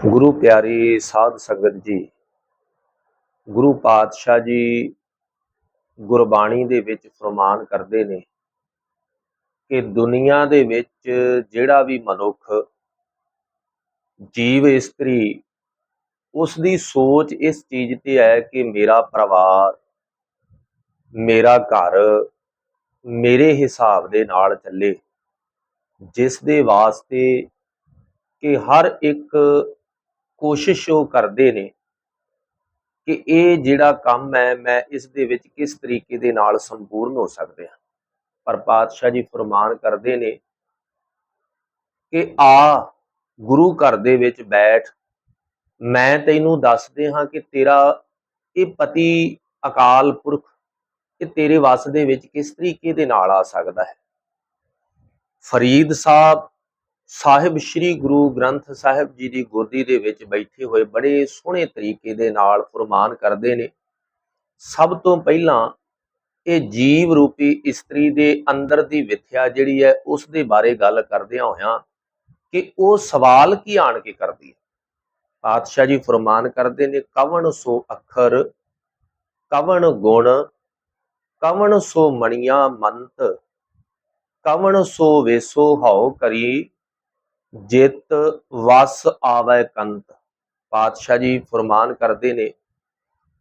ਗੁਰੂ ਪਿਆਰੀ ਸਾਧ ਸੰਗਤ ਜੀ, ਗੁਰੂ ਪਾਤਸ਼ਾਹ ਜੀ ਗੁਰਬਾਣੀ ਦੇ ਵਿੱਚ ਫਰਮਾਨ ਕਰਦੇ ਨੇ ਕਿ ਦੁਨੀਆ ਦੇ ਵਿੱਚ ਜਿਹੜਾ ਵੀ ਮਨੁੱਖ ਜੀਵ ਇਸਤਰੀ ਉਸ ਦੀ ਸੋਚ ਇਸ ਚੀਜ਼ ਤੇ ਹੈ ਕਿ ਮੇਰਾ ਪਰਿਵਾਰ, ਮੇਰਾ ਘਰ ਮੇਰੇ ਹਿਸਾਬ ਦੇ ਨਾਲ ਚੱਲੇ ਜਿਸ ਦੇ ਵਾਸਤੇ ਕਿ ਹਰ ਇੱਕ ਕੋਸ਼ਿਸ਼ ਉਹ ਕਰਦੇ ਨੇ ਕਿ ਇਹ ਜਿਹੜਾ ਕੰਮ ਹੈ, ਮੈਂ ਇਸ ਦੇ ਵਿੱਚ ਕਿਸ ਤਰੀਕੇ ਦੇ ਨਾਲ ਸੰਪੂਰਨ ਹੋ ਸਕਦੇ ਹਾਂ। ਪਰ ਪਾਤਸ਼ਾਹ ਜੀ ਫਰਮਾਨ ਕਰਦੇ ਨੇ ਕਿ ਆ ਗੁਰੂ ਘਰ ਦੇ ਵਿੱਚ ਬੈਠ, ਮੈਂ ਤੈਨੂੰ ਦੱਸਦੇ ਹਾਂ ਕਿ ਤੇਰਾ ਇਹ ਪਤੀ ਅਕਾਲ ਪੁਰਖ ਇਹ ਤੇਰੇ ਵਸ ਦੇ ਵਿੱਚ ਕਿਸ ਤਰੀਕੇ ਦੇ ਨਾਲ ਆ ਸਕਦਾ ਹੈ। ਫਰੀਦ ਸਾਹਿਬ ਸਾਹਿਬ ਸ੍ਰੀ ਗੁਰੂ ਗ੍ਰੰਥ ਸਾਹਿਬ ਜੀ ਦੀ ਗੁਰਦੀ ਦੇ ਵਿੱਚ ਬੈਠੇ ਹੋਏ ਬੜੇ ਸੋਹਣੇ ਤਰੀਕੇ ਦੇ ਨਾਲ ਫਰਮਾਨ ਕਰਦੇ ਨੇ। ਸਭ ਤੋਂ ਪਹਿਲਾਂ ਇਹ ਜੀਵ ਰੂਪੀ ਇਸਤਰੀ ਦੇ ਅੰਦਰ ਦੀ ਵਿਥਿਆ ਜਿਹੜੀ ਹੈ ਉਸ ਦੇ ਬਾਰੇ ਗੱਲ ਕਰਦਿਆਂ ਹੋਇਆਂ ਕਿ ਉਹ ਸਵਾਲ ਕੀ ਆਣ ਕੇ ਕਰਦੀ ਹੈ। ਪਾਤਸ਼ਾਹ ਜੀ ਫਰਮਾਨ ਕਰਦੇ ਨੇ, ਕਵਣ ਸੋ ਅੱਖਰ, ਕਵਣ ਗੁਣ, ਕਵਣ ਸੋ ਮਣੀਆਂ ਮੰਤ, ਕਵਣ ਸੋ ਵੇਸੋ ਹਉ ਕਰੀ ਜਿਤ ਵਸ ਆਵੈ ਕੰਤ। ਪਾਤਸ਼ਾਹ ਜੀ ਫਰਮਾਨ ਕਰਦੇ ਨੇ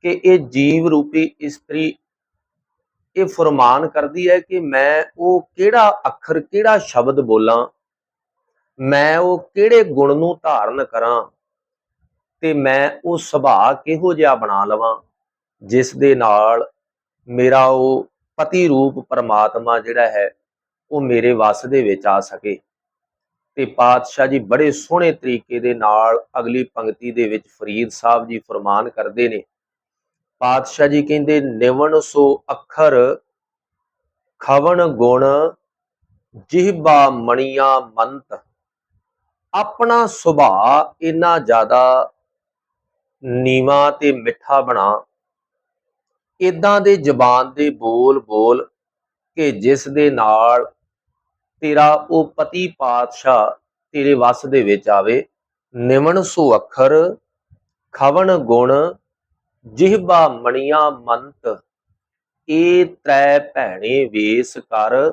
ਕਿ ਇਹ ਜੀਵ ਰੂਪੀ ਇਸਤਰੀ ਇਹ ਫਰਮਾਨ ਕਰਦੀ ਹੈ ਕਿ ਮੈਂ ਉਹ ਕਿਹੜਾ ਅੱਖਰ, ਕਿਹੜਾ ਸ਼ਬਦ ਬੋਲਾਂ, ਮੈਂ ਉਹ ਕਿਹੜੇ ਗੁਣ ਨੂੰ ਧਾਰਨ ਕਰਾਂ ਤੇ ਮੈਂ ਉਹ ਸੁਭਾਅ ਕਿਹੋ ਜਿਹਾ ਬਣਾ ਲਵਾਂ, ਜਿਸ ਦੇ ਨਾਲ ਮੇਰਾ ਉਹ ਪਤੀ ਰੂਪ ਪਰਮਾਤਮਾ ਜਿਹੜਾ ਹੈ ਉਹ ਮੇਰੇ ਵਸ ਦੇ ਵਿੱਚ ਆ ਸਕੇ। ਤੇ ਪਾਤਸ਼ਾਹ ਜੀ ਬੜੇ ਸੋਹਣੇ ਤਰੀਕੇ ਦੇ ਨਾਲ ਅਗਲੀ ਪੰਕਤੀ ਦੇ ਵਿੱਚ ਫਰੀਦ ਸਾਹਿਬ ਜੀ ਫਰਮਾਨ ਕਰਦੇ ਨੇ। ਪਾਤਸ਼ਾਹ ਜੀ ਕਹਿੰਦੇ, ਨਿਵਣ ਸੋ ਅੱਖਰ, ਖਵਣ ਗੁਣ, ਜਿਹਬਾ ਮਣੀਆਂ ਮੰਤ। ਆਪਣਾ ਸੁਭਾਅ ਇੰਨਾ ਜ਼ਿਆਦਾ ਨੀਵਾ ਤੇ ਮਿੱਠਾ ਬਣਾ। ਇਦਾਂ ਦੇ ਜ਼ਬਾਨ ਦੇ ਬੋਲ ਬੋਲ ਕਿ ਜਿਸ ਦੇ ਨਾਲ ਤੇਰਾ ਉਹ ਪਤੀ ਪਾਤਸ਼ਾਹ ਤੇਰੇ ਵਸ ਦੇ ਵਿੱਚ ਆਵੇ। ਨਿਵਣ ਸੋ ਅੱਖਰ, ਖਵਣ ਗੁਣ, ਜਿਹਬਾ ਮਣੀਆਂ ਮੰਤ ਇਹ ਤ੍ਰੈ ਭੈਣੇ ਵੇਸ ਕਰ,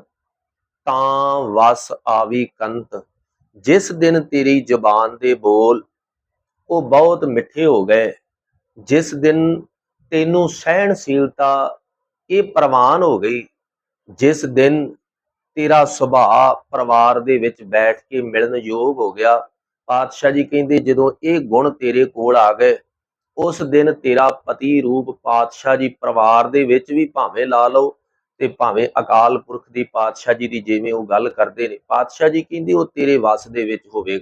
ਤਾਂ ਵਸ ਆਵੀ ਕੰਤ। ਜਿਸ ਦਿਨ ਤੇਰੀ ਜ਼ਬਾਨ ਦੇ ਬੋਲ ਉਹ ਬਹੁਤ ਮਿੱਠੇ ਹੋ ਗਏ, ਜਿਸ ਦਿਨ ਤੈਨੂੰ ਸਹਿਣਸ਼ੀਲਤਾ ਇਹ ਪ੍ਰਵਾਨ ਹੋ ਗਈ, ਜਿਸ ਦਿਨ ਤੇਰਾ ਸੁਭਾਅ ਪਰਿਵਾਰ ਦੇ ਵਿੱਚ ਬੈਠ ਕੇ ਮਿਲਣ ਯੋਗ ਹੋ ਗਿਆ। ਪਾਤਸ਼ਾਹ ਜੀ ਕਹਿੰਦੇ, ਜਦੋਂ ਇਹ ਗੁਣ ਤੇਰੇ ਕੋਲ ਆ ਗਏ, ਉਸ ਦਿਨ ਤੇਰਾ ਪਤੀ ਰੂਪ ਪਾਤਸ਼ਾਹ ਜੀ ਪਰਿਵਾਰ ਦੇ ਵਿੱਚ ਵੀ ਭਾਵੇਂ ਲਾ ਲਓ ਤੇ ਭਾਵੇਂ ਅਕਾਲ ਪੁਰਖ ਦੀ ਪਾਤਸ਼ਾਹ ਜੀ ਦੀ ਜਿਵੇਂ ਉਹ ਗੱਲ ਕਰਦੇ ਨੇ। ਪਾਤਸ਼ਾਹ ਜੀ ਕਹਿੰਦੇ, ਉਹ ਤੇਰੇ ਵਸ ਦੇ ਵਿੱਚ ਹੋਵੇ